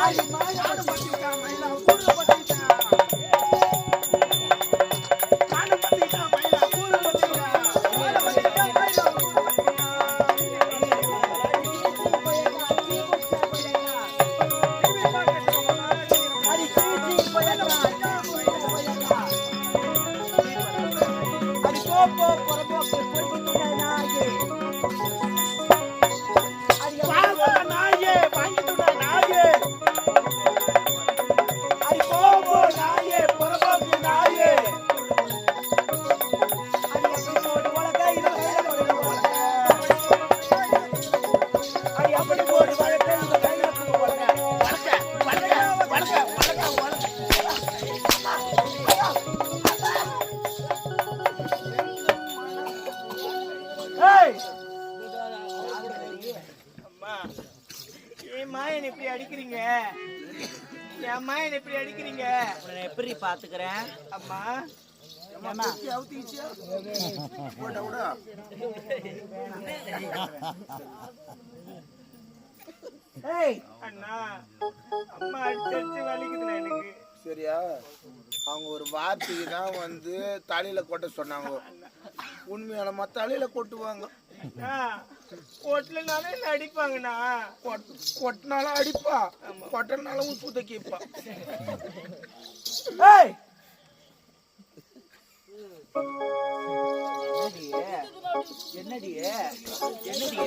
அம்மா அடிக்கிறீங்க? ஏம்மா என்னை இப்படி அடிக்கிறீங்க? உன்னை எப்படி பாத்துக்கிறேன்? அம்மா. அண்ணா அம்மா அடிச்சு வலிக்குதுண்ணா எனக்கு. சரியா? அவங்க ஒரு வார்த்தைக்கு தான் வந்து தலையில கொட்ட சொன்னாங்க. உண்மையானமா தலையில கொட்டுவாங்க. அண்ணா, என்ன அடிப்பாங்கண்ணா? கொட்- கொட்டினாலும் அடிப்பா. கொட்டனாலும் சுத்த கேப்பா ஏய்! என்னடியே? என்னடி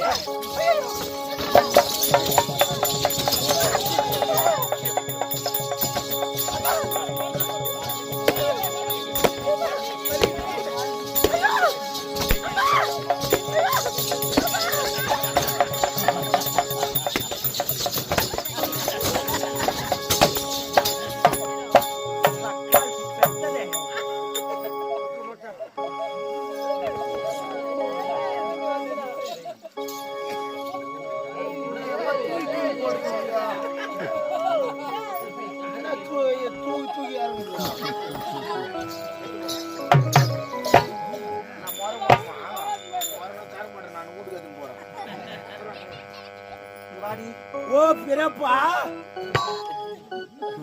பிறப்பா?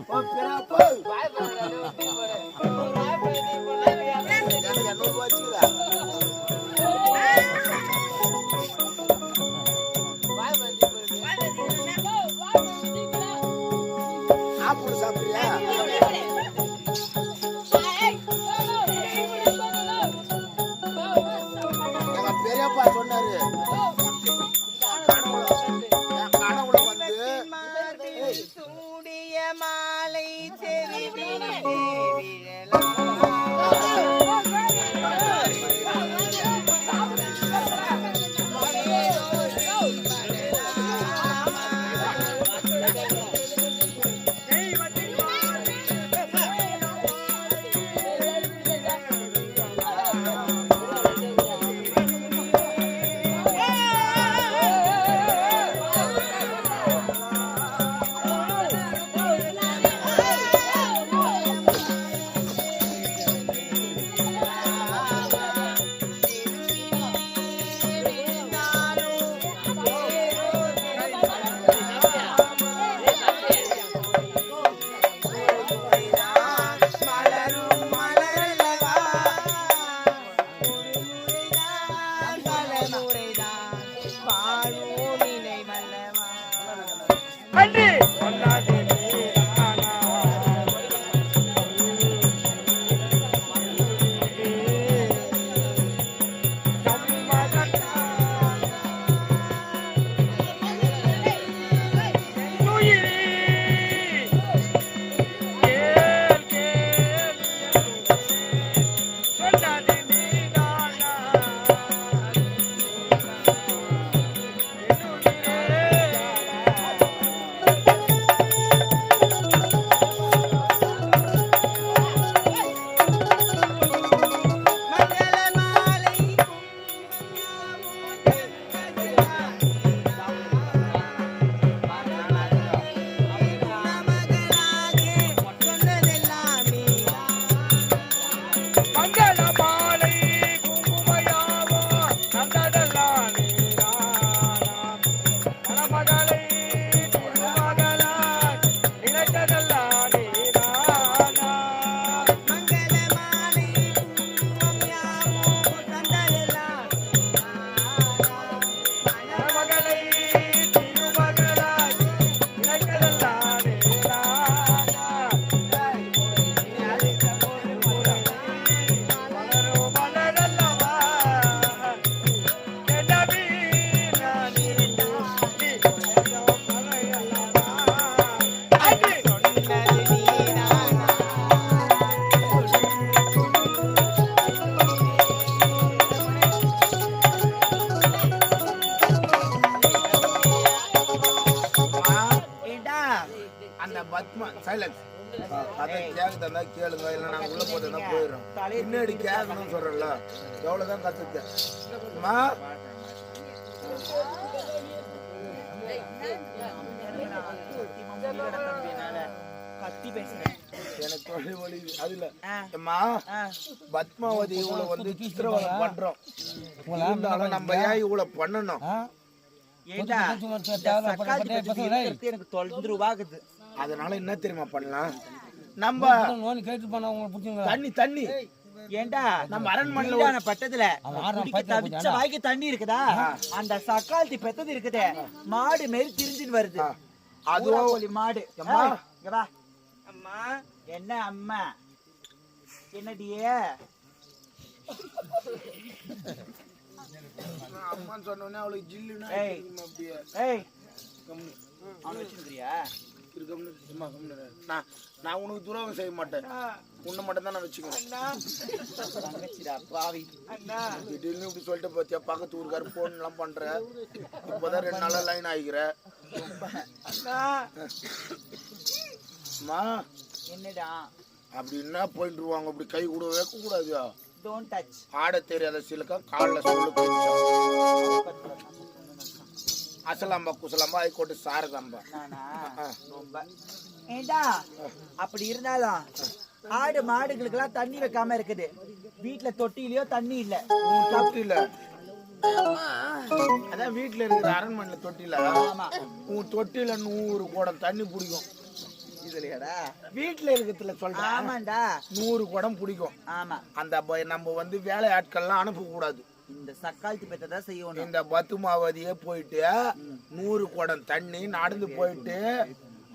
ஓ பிறப்பா? வாழும் நினைவல்லவா அன்று பொல்லாதே சைலன்ஸ் அதை கேக்குதா கேளுங்க இல்ல நாங்க உள்ள போதுதான் போயிடுறோம். பின்னாடி கேட்கணும்னு சொல்றேன்ல. எவ்வளவுதான் அம்மா? கத்தி பேசுறேன் எனக்கு தொலை வலி. அதுல ஆ. அம்மா. பத்மாவதி இவ்வளவு வந்து சித்திரவதை பண்றோம். நம்ம ஏன் இவ்வளவு பண்ணணும்? எனக்கு தொலைந்து ரூபாகுது அதனால என்ன தெரியுமா பண்ணலாம்? நம்ம தண்ணி தண்ணி. ஏண்டா நம்ம அரண்மனையில பட்டத்துல தவிச்ச வாய்க்கு தண்ணி இருக்குதா? அந்த சக்காலத்தி பெத்தது இருக்குதே. மாடு மாரி திரிஞ்சுன்னு வருது. அதுவா மாடு. அம்மா. ஏய், இங்க வா. அம்மா. என்ன அம்மா? என்னடியே? அம்மான்னு சொன்ன உடனே அவளுக்கு ஜில்லுன்னா அப்படியே? ஏய். கம்முனு. அவனை வச்சுக்கிறியா. நான் நான் உனக்கு துரோகம் செய்ய மாட்டேன். உன்னை மட்டும் தான் நான் வச்சுக்கிறேன். பாவி. திடீர்னு இப்படி சொல்லிட்டு பார்த்தியா பக்கத்து ஊருக்காரு போன் எல்லாம் பண்ற. இப்போதான் ரெண்டு நாளா லைன் ஆகிக்கிற. அண்ணா. அம்மா என்னடா? அப்படின்னா போயிட்டுருவாங்க அப்படி கை கூட வைக்க கூடாது டோன்ட் டச் ஆட தெரியாத சிலுக்கா காலில் சொல்லு அசலாம்பா குசலாம்பா ஹைகோர்ட்டு சாரதாம்பா. நானா? ஆ. ரொம்ப. ஏண்டா? அப்படி இருந்தாலும் ஆடு மாடுகளுக்கெல்லாம் தண்ணி வைக்காம இருக்குது. வீட்டுல தொட்டிலையோ தண்ணி இல்ல. உன் தொட்டில அதான் வீட்டுல இருக்கிற அரண்மனையில தொட்டில உன் தொட்டில நூறு குடம் தண்ணி பிடிக்கும். இதுலயாடா வீட்டுல இருக்கிறதுல சொல்றேன் ஆமாண்டா. நூறு குடம் பிடிக்கும். ஆமா. அந்த ப- நம்ம வந்து வேலை ஆட்கள்லாம் அனுப்பக்கூடாது. இந்த சக்காலத்தி பெத்ததான் செய்யணும். இந்த பத்துமாவதியே போயிட்டு நூறு குடம் தண்ணி நடந்து போயிட்டு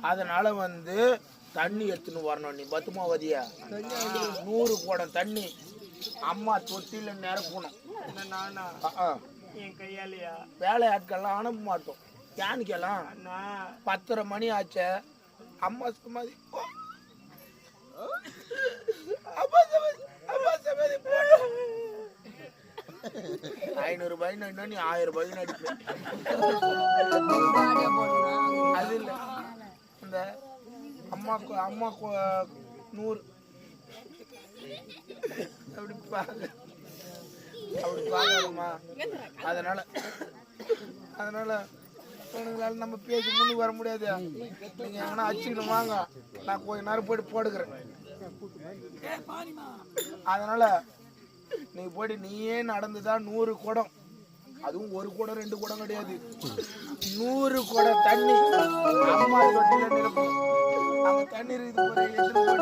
அதனால வந்து தண்ணி எடுத்துன்னு வரணும் நீ பத்துமாவதிய. நூறு குடம் தண்ணி. அம்மா தொட்டில நிரப்பணும். வேலை ஆட்கள்லாம் அனுப்ப மாட்டோம். யானிக்கெல்லாம் அண்ணா. பத்தரை மணி ஆச்சே. அம்மா சமாதி அம்மா சமாதி அம்மா சமாதி ஐநூறு ரூபாய் நீ ஆயிரம் ரூபாய் அது இல்ல. இந்த அம்மா அம்மா நூறு. அப்படி பாக்க அப்படி பார்க்காதம்மா அதனால அதனால உங்களால நம்ம பேசி முன்னுக்கு வர முடியாது. நீங்க எங்கன்னா அச்சுக்கணும் வாங்க. நான் கொஞ்ச நேரம் போயிட்டு போடுக்கிறேன் அதனால நீ போயிட்டு நீயே நடந்துதான் நூறு குடம். அதுவும் ஒரு குடம் ரெண்டு குடம் கிடையாது. நூறு குடம் தண்ணி. அம்மா தொட்டில நிரப்பும் தண்ணி இருக்குது